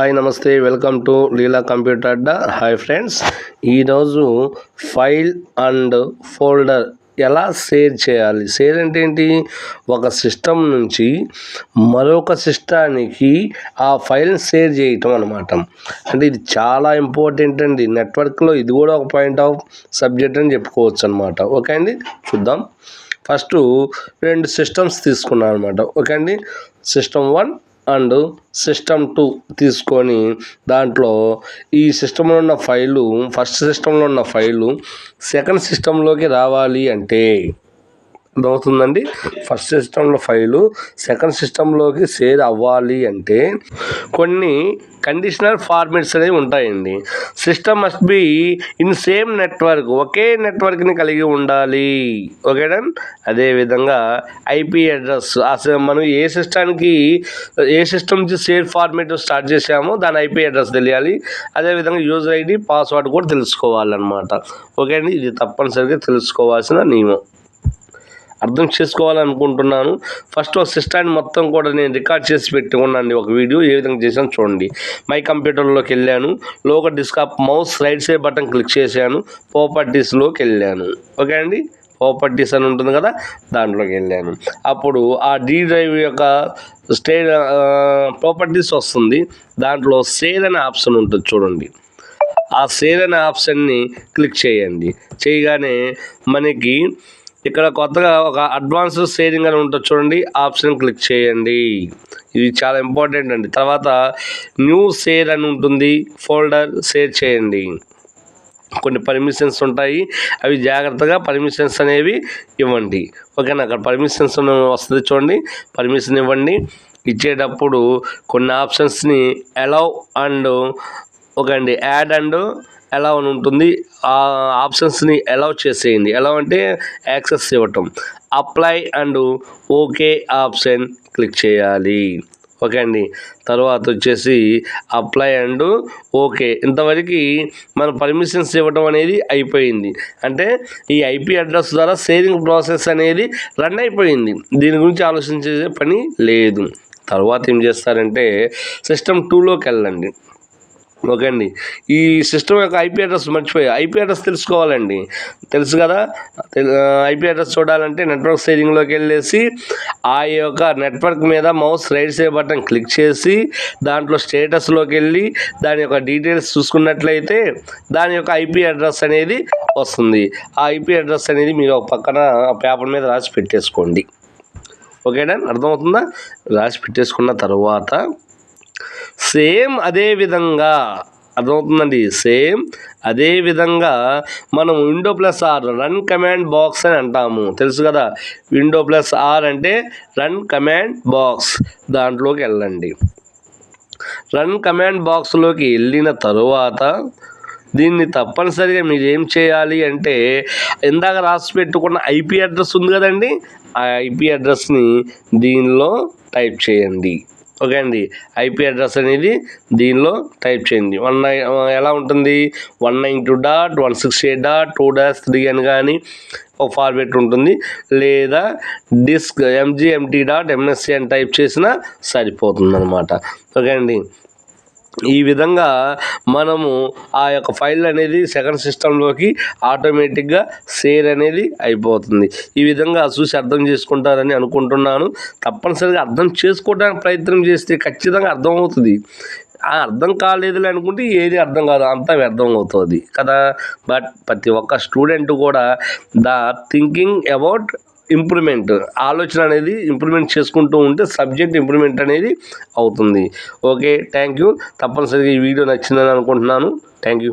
Hi నమస్తే welcome to Leela computer Adda. Hi friends ఈరోజు file and folder ఎలా share చేయాలి? షేర్ అంటే ఏంటి? ఒక సిస్టమ్ నుంచి మరొక సిస్టానికి ఆ ఫైల్ని షేర్ చేయటం అనమాట అంటే ఇది చాలా ఇంపార్టెంట్ అండి. నెట్వర్క్లో ఇది కూడా ఒక పాయింట్ ఆఫ్ సబ్జెక్ట్ అని చెప్పుకోవచ్చు అనమాట ఓకే అండి? చూద్దాం. ఫస్ట్ రెండు సిస్టమ్స్ తీసుకున్నాను అనమాట ఓకే అండి? System one and system two తీసుకొని దాంట్లో ఈ సిస్టంలో ఉన్న ఫైలు ఫస్ట్ సిస్టంలో ఉన్న ఫైలు సెకండ్ సిస్టంలోకి రావాలి అంటే అర్థమవుతుందండి ఫస్ట్ సిస్టంలో ఫైలు సెకండ్ సిస్టంలోకి షేర్ అవ్వాలి అంటే కొన్ని కండిషనల్ ఫార్మేట్స్ అనేవి ఉంటాయండి. System must be in same network ఒకే నెట్వర్క్ని కలిగి ఉండాలి. ఓకేనా అదేవిధంగా ఐపీ అడ్రస్ అసలు మనం ఏ సిస్టానికి ఏ సిస్టమ్ నుంచి షేర్ ఫార్మేట్ స్టార్ట్ చేసామో దాని ఐపీ అడ్రస్ తెలియాలి. అదేవిధంగా యూజర్ ఐడి పాస్వర్డ్ కూడా తెలుసుకోవాలన్నమాట. ఓకే అండి ఇది తప్పనిసరిగా తెలుసుకోవాల్సిన నియమం. అర్థం చేసుకోవాలనుకుంటున్నాను. ఫస్ట్ ఒక సిస్టాన్ని మొత్తం కూడా నేను రికార్డ్ చేసి పెట్టుకున్నాను ఒక వీడియో ఏ విధంగా చేశాను చూడండి. మై కంప్యూటర్లోకి వెళ్ళాను. లోక డిస్కాప్ mouse right side button click చేశాను. ప్రాపర్టీస్లోకి వెళ్ళాను. ఓకే అండి? ప్రాపర్టీస్ అని ఉంటుంది కదా? దాంట్లోకి వెళ్ళాను. అప్పుడు ఆ డీ డ్రైవ్ యొక్క స్టే ప్రాపర్టీస్ వస్తుంది. దాంట్లో సేల్ అనే ఆప్షన్ ఉంటుంది చూడండి. ఆ సేల్ అనే ఆప్షన్ని క్లిక్ చేయండి. చేయగానే మనకి ఇక్కడ కొత్తగా ఒక అడ్వాన్స్ షేరింగ్ అని ఉంటుంది చూడండి. ఆప్షన్ క్లిక్ చేయండి. ఇది చాలా ఇంపార్టెంట్ అండి. తర్వాత న్యూ షేర్ అని ఉంటుంది. ఫోల్డర్ షేర్ చేయండి. కొన్ని పర్మిషన్స్ ఉంటాయి. అవి జాగ్రత్తగా పర్మిషన్స్ అనేవి ఇవ్వండి. ఓకేనా? అక్కడ పర్మిషన్స్ వస్తుంది చూడండి. పర్మిషన్ ఇవ్వండి. ఇచ్చేటప్పుడు కొన్ని ఆప్షన్స్ని అలౌ అండ్ ఓకే అండి యాడ్ అండ్ ఎలా అని ఉంటుంది. ఆ ఆప్షన్స్ని అలౌ చేసేయండి. ఎలా అంటే యాక్సెస్ ఇవ్వటం. Apply and okay option click చేయాలి. ఓకే అండి తర్వాత వచ్చేసి అప్లై అండ్ ఓకే. ఇంతవరకు మన పర్మిషన్స్ ఇవ్వడం అనేది అయిపోయింది. అంటే ఈ ఐపీ అడ్రస్ ద్వారా సేవింగ్ ప్రాసెస్ అనేది రన్ అయిపోయింది. దీని గురించి ఆలోచించే పని లేదు. తర్వాత ఏం చేస్తారంటే సిస్టమ్ టూలోకి వెళ్ళండి. ఓకే అండి. ఈ సిస్టమ్ యొక్క ఐపీ అడ్రస్ మర్చిపోయాయి ఐపీ అడ్రస్ తెలుసుకోవాలండి. తెలుసు కదా? ఐపీ అడ్రస్ చూడాలంటే నెట్వర్క్ సేవింగ్లోకి వెళ్ళేసి ఆ యొక్క నెట్వర్క్ మీద mouse right side button click చేసి దాంట్లో స్టేటస్లోకి వెళ్ళి దాని యొక్క డీటెయిల్స్ చూసుకున్నట్లయితే దాని యొక్క ఐపీ అడ్రస్ అనేది వస్తుంది. ఆ ఐపీ అడ్రస్ అనేది మీరు ఒక పక్కన పేపర్ మీద రాసి పెట్టేసుకోండి. ఓకేనా? అర్థమవుతుందా? రాసి పెట్టేసుకున్న తర్వాత సేమ్ అదే విధంగా అర్థమవుతుందండి? సేమ్ అదే విధంగా మనం window plus R run command box అని అంటాము. తెలుసు కదా? విండో ప్లస్ ఆర్ అంటే రన్ కమాండ్ బాక్స్ దాంట్లోకి వెళ్ళండి. రన్ కమాండ్ బాక్స్లోకి వెళ్ళిన తరువాత దీన్ని తప్పనిసరిగా మీరు ఏం చేయాలి అంటే ఇందాక రాసి పెట్టుకున్న ఐపీ అడ్రస్ ఉంది కదండి? ఆ ఐపీ అడ్రస్ని దీనిలో టైప్ చేయండి. ఓకే అండి. ఐపీ అడ్రస్ అనేది దీనిలో టైప్ చేయండి. వన్ నైన్ ఎలా ఉంటుంది? One nine two dot one sixty eight dot two dash three అని కానీ ఒక ఫార్మేట్ ఉంటుంది. లేదా డిస్క్ ఎంజీఎంటీ డాట్ ఎంఎస్సి అని టైప్ చేసినా సరిపోతుంది అనమాట ఓకే అండి. ఈ విధంగా మనము ఆ యొక్క ఫైల్ అనేది సెకండ్ సిస్టంలోకి ఆటోమేటిక్గా షేర్ అనేది అయిపోతుంది. ఈ విధంగా చూసి అర్థం చేసుకుంటారని అనుకుంటున్నాను. తప్పనిసరిగా అర్థం చేసుకోవడానికి ప్రయత్నం చేస్తే ఖచ్చితంగా అర్థమవుతుంది. అర్థం కాలేదులే అనుకుంటే ఏది అర్థం కాదు అంతా వ్యర్థం అవుతుంది కదా. బట్ ప్రతి ఒక్క స్టూడెంట్ కూడా ద థింకింగ్ అబౌట్ ఇంప్రూవ్మెంట్. ఆలోచన అనేది ఇంప్రూవ్మెంట్ చేసుకుంటూ ఉంటే సబ్జెక్ట్ ఇంప్రూవ్మెంట్ అనేది అవుతుంది. ఓకే థ్యాంక్ యూ తప్పనిసరిగా ఈ వీడియో నచ్చిందని అనుకుంటున్నాను. Thank you